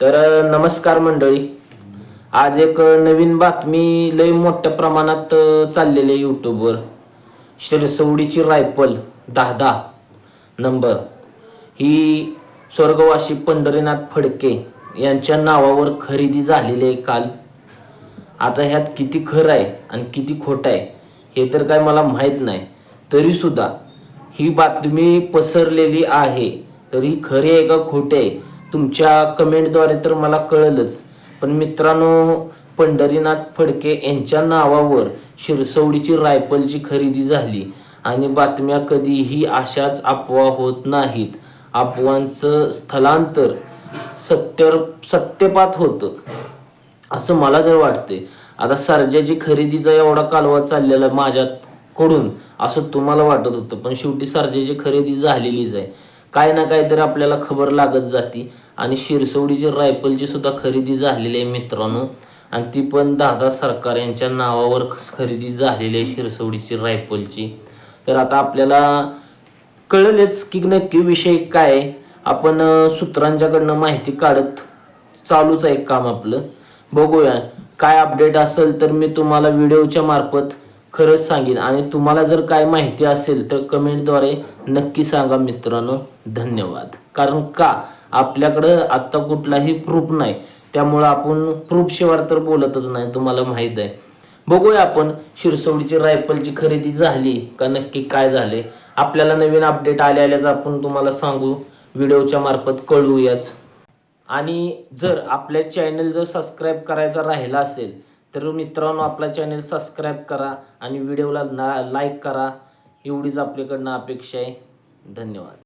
तर नमस्कार मंडळी. आज एक नवीन बातमी लय मोठ्या प्रमाणात चाललेली आहे यूट्यूबवर शिरसवडीची रायफल दहा दहा नंबर. ही स्वर्गवासी पंढरीनाथ फडके यांच्या नावावर खरेदी झालेली आहे काल. आता ह्यात किती खरं आहे आणि किती खोटं आहे हे तर काय मला माहीत नाही. तरीसुद्धा ही बातमी पसरलेली आहे. तरी खरी आहे का खोटे आहे? तुमच्या कमेंटद्वारे तर मला कळलंच. पण मित्रांनो पंढरीनाथ फडके यांच्या नावावर शिरसवडीची रायफलची खरेदी झाली. आणि बातम्या कधीही अशाच अफवा होत नाहीत. अफवांचं स्थलांतर सत्य सत्यपात होतं असं मला जर वाटते आता सर्जाची खरेदीचा एवढा कालवा चाललेला माझ्याकडून असं तुम्हाला वाटत होतं. पण शेवटी सर्जाची खरेदी झालेलीच आहे. काय ना काहीतरी आपल्याला खबर लागत जाती. आणि शिरसवडीची रायफलची सुद्धा खरेदी झालेली आहे मित्रांनो. आणि ती पण दादा सरकार यांच्या नावावर खरेदी झालेली आहे शिरसवडीची रायफलची. तर आता आपल्याला कळलेच की नक्की विषय काय आपण सूत्रांच्याकडनं माहिती काढत चालूच आहे काम आपलं. बघूया. काय अपडेट असेल तर मी तुम्हाला व्हिडिओच्या मार्फत खरंच सांगेन. आणि तुम्हाला जर काय माहिती असेल तर कमेंटद्वारे नक्की सांगा मित्रांनो. धन्यवाद. कारण का? आपल्याकडं आत्ता कुठलाही प्रूफ नाही. त्यामुळं आपण प्रूफ शिवाय तर बोलतच नाही तुम्हाला माहीत आहे. बघूया आपण शिरसवडीची रायफलची खरेदी झाली का नक्की काय झाले? आपल्याला नवीन अपडेट आले आल्याच आपण तुम्हाला सांगू. व्हिडिओच्या मार्फत कळवूयाच. आणि जर आपल्या चॅनल जर सबस्क्राईब करायचा राहिला असेल तर मित्रांनो आपला चॅनल सबस्क्राईब करा आणि व्हिडिओला ना लाईक करा. एवढीच आपल्याकडनं अपेक्षा आहे. धन्यवाद.